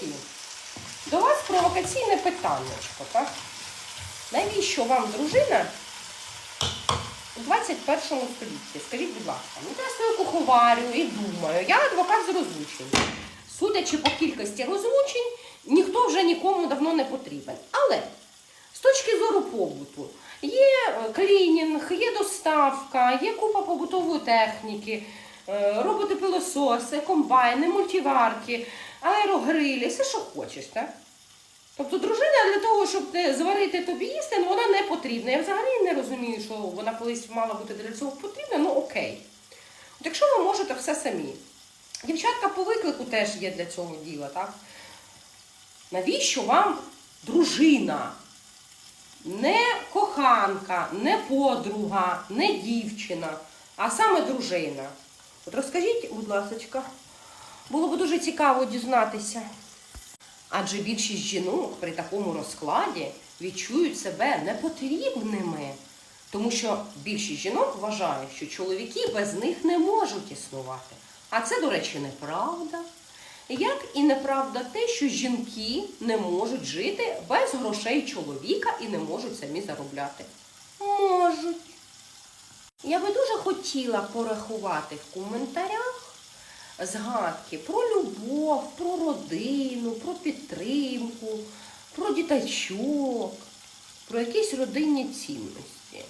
Чоловіки, до вас провокаційне питання, так? Навіщо вам дружина у 21 столітті? Скажіть, будь ласка, ну я свою куховарю і думаю, я адвокат з розлучень. Судячи по кількості розлучень, ніхто вже нікому давно не потрібен. Але з точки зору побуту є е, клінінг, є доставка, є купа побутової техніки, е, роботи-пилососи, комбайни, мультиварки, аерогрилі, все, що хочеш, так? Тобто дружина для того, щоб е, зварити тобі їсти, ну, вона не потрібна. Я взагалі не розумію, що вона колись мала бути для цього потрібна, ну окей. От якщо ви можете все самі. Дівчатка по виклику теж є для цього діла, так? Навіщо вам дружина? Не коханка, не подруга, не дівчина, а саме дружина. Розкажіть, будь ласка, було б дуже цікаво дізнатися. Адже більшість жінок при такому розкладі відчують себе непотрібними, тому що більшість жінок вважає, що чоловіки без них не можуть існувати. А це, до речі, неправда. Як і неправда те, що жінки не можуть жити без грошей чоловіка і не можуть самі заробляти. Можуть. Я би дуже хотіла порахувати в коментарях згадки про любов, про родину, про підтримку, про діточок, про якісь родинні цінності.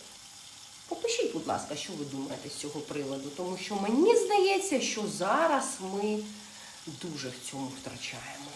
Попишіть, будь ласка, що ви думаєте з цього приводу, тому що мені здається, що зараз ми дуже в цьому втрачаємо.